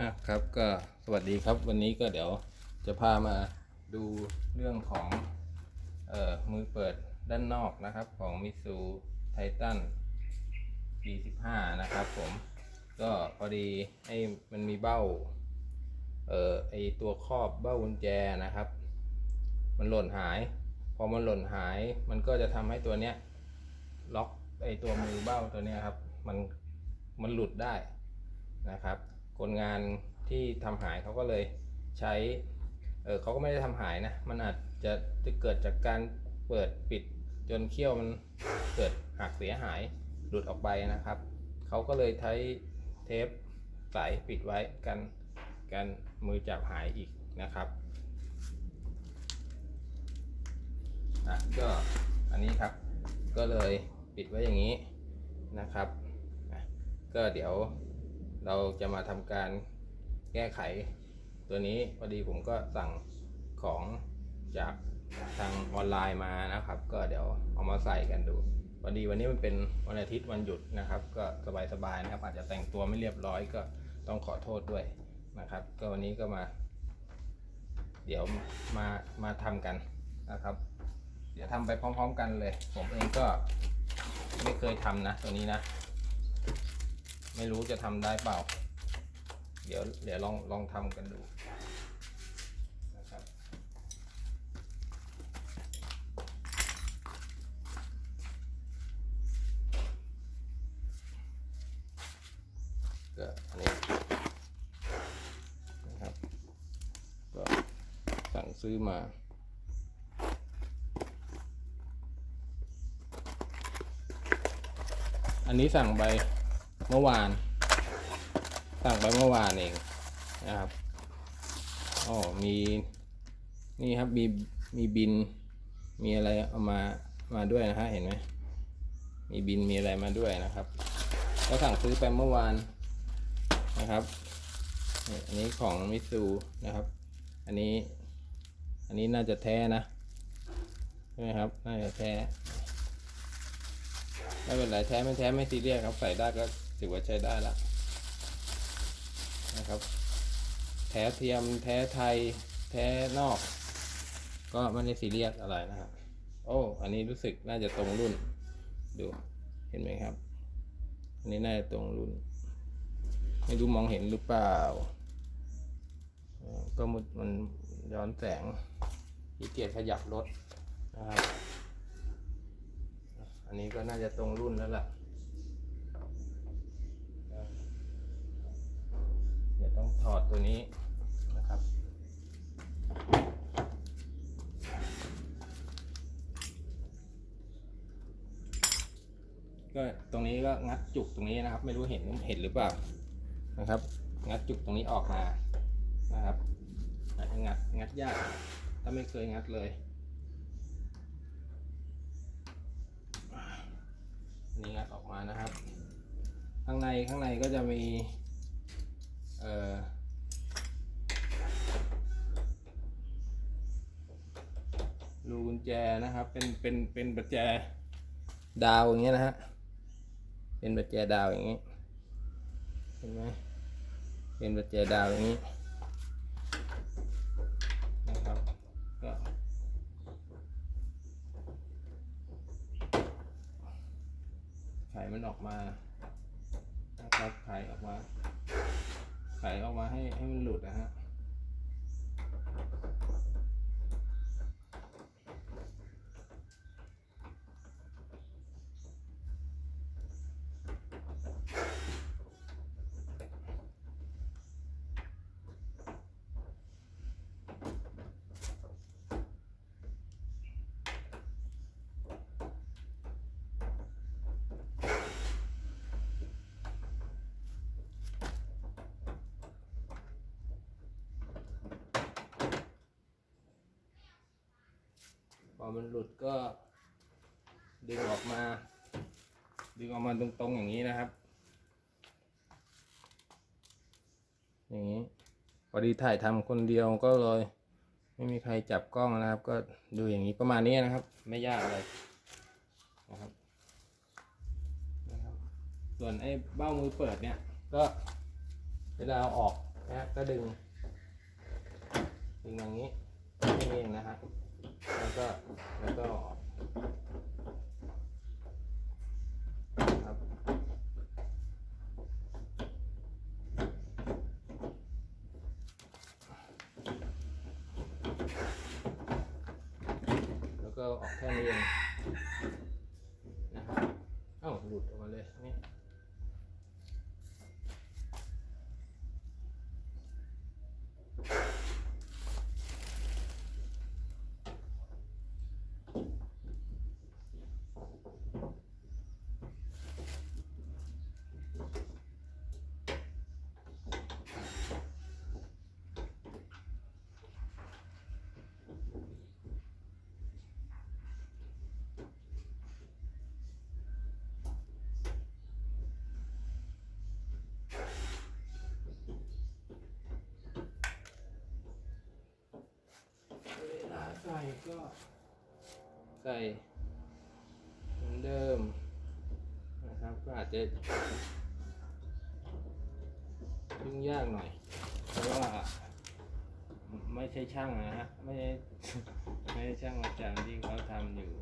อะครับก็สวัสดีครับวันนี้ก็เดี๋ยวจะพามาดูเรื่องของเอ่อมือเปิดด้านนอกนะครับของมิซูไททัน B15 นะครับผมก็พอดีไอ้มันมีเบ้าเอ่อไอตัวครอบเบ้ากุญแจนะครับ มันหล่นหาย พอมันหล่นหายมันก็จะทำให้ตัวเนี้ยล็อกไอตัวมือเบ้าตัวเนี้ยครับมันมันหลุดได้นะครับ คนงานที่ทำหายเขาก็เลยใช้เออเขาก็ไม่ได้ทำหายนะ มันอาจจะจะเกิดจากการเปิดปิดจนเขี้ยวมันเกิดหักเสียหายหลุดออกไปนะครับ เขาก็เลยใช้เทปใสปิดไว้กันกันมือจับหายอีกนะครับอะก็อันนี้ครับก็เลยปิดไว้อย่างนี้นะครับ ก็เดี๋ยว เราจะมาทำการแก้ไขตัวนี้พอดีผมก็สั่งของจากทางออนไลน์มานะครับ ก็เดี๋ยวเอามาใส่กันดูพอดีวันนี้มันเป็นวันอาทิตย์วันหยุดนะครับ ก็สบายๆนะครับ อาจจะแต่งตัวไม่เรียบร้อยก็ต้องขอโทษด้วยนะครับ ก็วันนี้ก็มา เดี๋ยวมามาทำกันนะครับ เดี๋ยวทำไปพร้อม ๆ กันเลย ผมเองก็ไม่เคยทำนะตัวนี้นะ ไม่รู้จะทำได้เปล่า เดี๋ยวเดี๋ยวลองลองทำกันดูนะครับก็อันนี้นะครับ ก็สั่งซื้อมาอันนี้สั่งไป เมื่อวาน สั่งไปเมื่อวานเองนะครับอ๋อมีนี่ครับมีมีบิน มีอะไรเอามามาด้วยนะฮะเห็นไหมมีบินมีอะไรมาด้วยนะครับก็สั่งซื้อไปเมื่อวานนะครับอันนี้ของมิซูนะครับ อันนี้ อันนี้น่าจะแท้นะใช่ไหมครับ น่าจะแท้ ไม่เป็นไรแท้ไม่แท้ไม่ซีเรียสครับ ใส่ได้ก็ ถือว่าใช้ได้ละนะครับ แท้เทียมแท้ไทย แท้นอก ก็ไม่ได้ซีเรียสอะไรนะครับโอ้อันนี้รู้สึกน่าจะตรงรุ่น ดูเห็นไหมครับ อันนี้น่าจะตรงรุ่น ไม่รู้มองเห็นหรือเปล่า ก็มันมันย้อนแสงที่เกียจขยับรถนะครับอันนี้ก็น่าจะตรงรุ่นแล้วล่ะ เดี๋ยว ต้องถอดตัวนี้นะครับ ก็ตรงนี้ก็งัดจุกตรงนี้นะครับ ไม่รู้เห็นเห็นหรือเปล่านะครับ งัดจุกตรงนี้ออกมานะครับอาจจะงัดงัดยากถ้าไม่เคยงัดเลยนี่งัดออกมานะครับ ข้างในข้างในก็จะมี เอ่อรูกุญแจนะครับ เป็นเป็นเป็นประแจดาวอย่างเงี้ยนะฮะเป็นประแจดาวอย่างเงี้ยเห็นไหมเป็นประแจดาวอย่างนี้นะครับก็ไขมันออกมานะครับไขออกมา ไขออกมาให้ให้มันหลุดนะฮะ อมันหลุดก็ ดึงออกมา ดึงออกมาตรงๆอย่างนี้นะครับ อย่างนี้พอดีถ่ายทำคนเดียวก็เลย ไม่มีใครจับกล้องนะครับ ก็ดูอย่างนี้ประมาณนี้นะครับ ไม่ยากอะไรนะครับนะครับส่วนไอ้เบ้ามือเปิดเนี่ย ก็เวลาเอาออกนะก็ดึงดึงอย่างนี้แค่นี้เองนะฮะ แล้วก็แล้วก็ออกครับแล้วก็ออกแค่นี้เองนะครับเอ้าหลุดออกมาเลยนี่เวลา ใส่ก็ใส่เหมือนเดิมนะครับ ก็อาจจะยุ่งยากหน่อย เพราะว่าไม่ใช่ช่างนะฮะ ไม่ใช่ไม่ใช่ช่างอาจารย์ที่เขาทำอยู่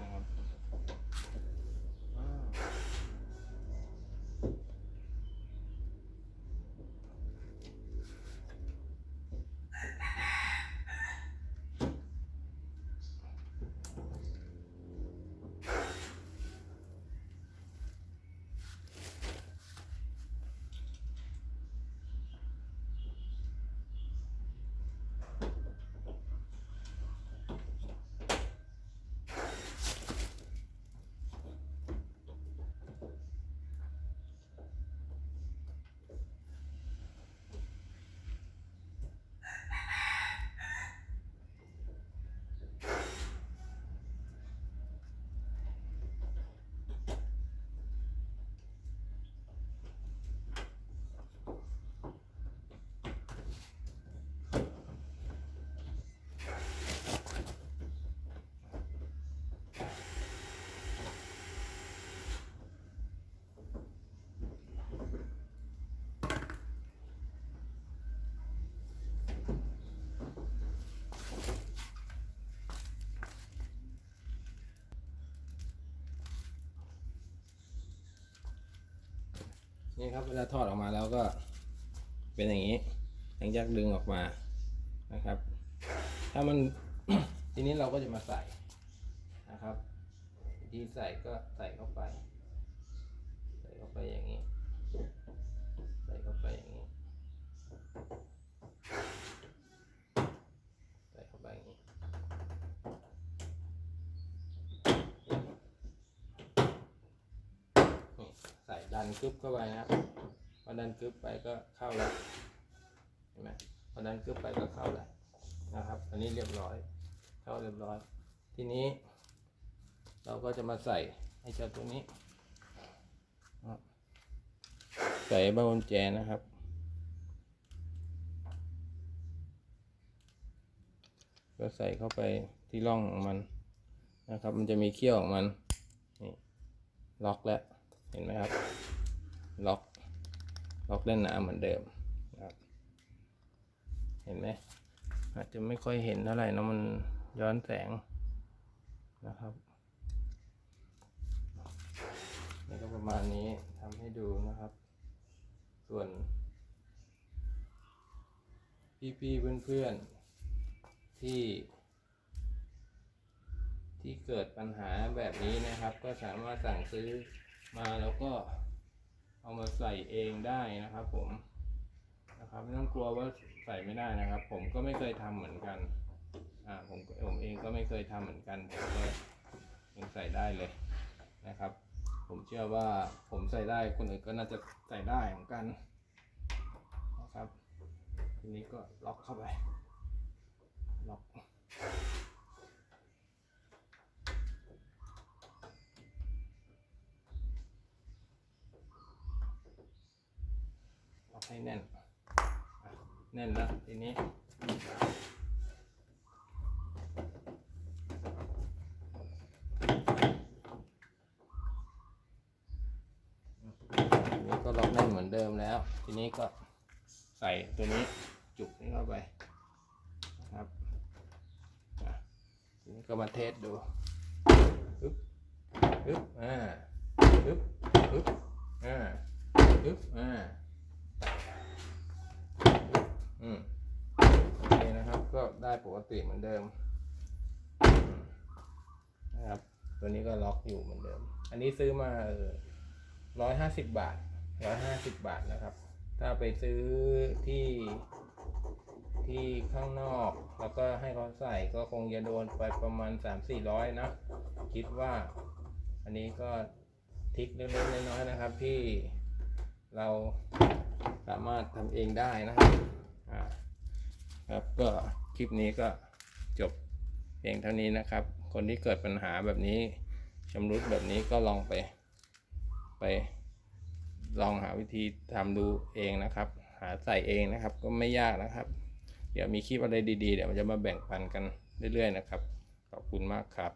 นะครับอ้าว นี่ครับเวลาทอดออกมาแล้วก็เป็นอย่างนี้ยังยักดึงออกมานะครับ ถ้ามันทีนี้เราก็จะมาใส่นะครับ ที่ใส่ก็ใส่เข้าไป ใส่เข้าไปอย่างนี้ ใส่เข้าไปอย่างนี้ ใส่เข้าไปอย่างนี้ นี่ใส่ ดันกึบเข้าไปนะครับพอดันกึบไปก็เข้าแล้วเห็นไหมพอดันกึบไปก็เข้าแล้วนะครับ อันนี้เรียบร้อย เข้าเรียบร้อย ทีนี้ เราก็จะมาใส่ให้เจ้าตัวนี้ ใส่บ้ากุญแจนะครับก็ใส่เข้าไปที่ร่องของมันนะครับ มันจะมีเขี้ยวของมัน นี่ ล็อกแล้ว เห็นไหมครับ ล็อก ล็อกแน่นหนาเหมือนเดิมนะครับ เห็นไหมอาจจะไม่ค่อยเห็นเท่าไหร่นะมันย้อนแสงนะครับนี่ก็ประมาณนี้ทำให้ดูนะครับ ส่วน พี่ๆเพื่อนๆที่ ที่เกิดปัญหาแบบนี้นะครับ ก็สามารถสั่งซื้อมาแล้วก็ เอามาใส่เองได้นะครับ ผมนะครับไม่ต้องกลัวว่าใส่ไม่ได้นะครับ ผมก็ไม่เคยทำเหมือนกันอ่าผมผมเองก็ไม่เคยทำเหมือนกันผมก็ยังใส่ได้เลยนะครับ ผมเชื่อว่าผมใส่ได้คนอื่นก็น่าจะใส่ได้เหมือนกันนะครับทีนี้ก็ล็อกเข้าไปล็อก ล็อก ให้แน่น แน่นแล้วทีนี้ทีนี้ก็ล็อกแน่นเหมือนเดิมแล้ว ทีนี้ก็ใส่ตัวนี้จุกนี้เข้าไปครับอะทีนี้ก็มาเทสดูปึ๊บปึ๊บอ่าปึ๊บปึ๊บอ่าปึ๊บอ่า อืมโอเคนะครับ ก็ได้ปกติเหมือนเดิมนะครับ ตัวนี้ก็ล็อกอยู่เหมือนเดิม อันนี้ซื้อมาร้อยห้าสิบบาทร้อยห้าสิบบาทนะครับ ถ้าไปซื้อที่ที่ข้างนอกแล้วก็ให้เขาใส่ก็คงจะโดนไปประมาณสามสี่ร้อยนะ คิดว่าอันนี้ก็ทิกเล็กๆน้อยๆนะครับที่เราสามารถทำเองได้นะครับ ครับก็คลิปนี้ก็จบเพียงเท่านี้นะครับ คนที่เกิดปัญหาแบบนี้ชำรุดแบบนี้ก็ลองไป ไป ลองหาวิธีทำดูเองนะครับ หาใส่เองนะครับ ก็ไม่ยากนะครับ เดี๋ยวมีคลิปอะไรดีๆ เดี๋ยวมันจะมาแบ่งปันกันเรื่อยๆนะครับ ขอบคุณมากครับ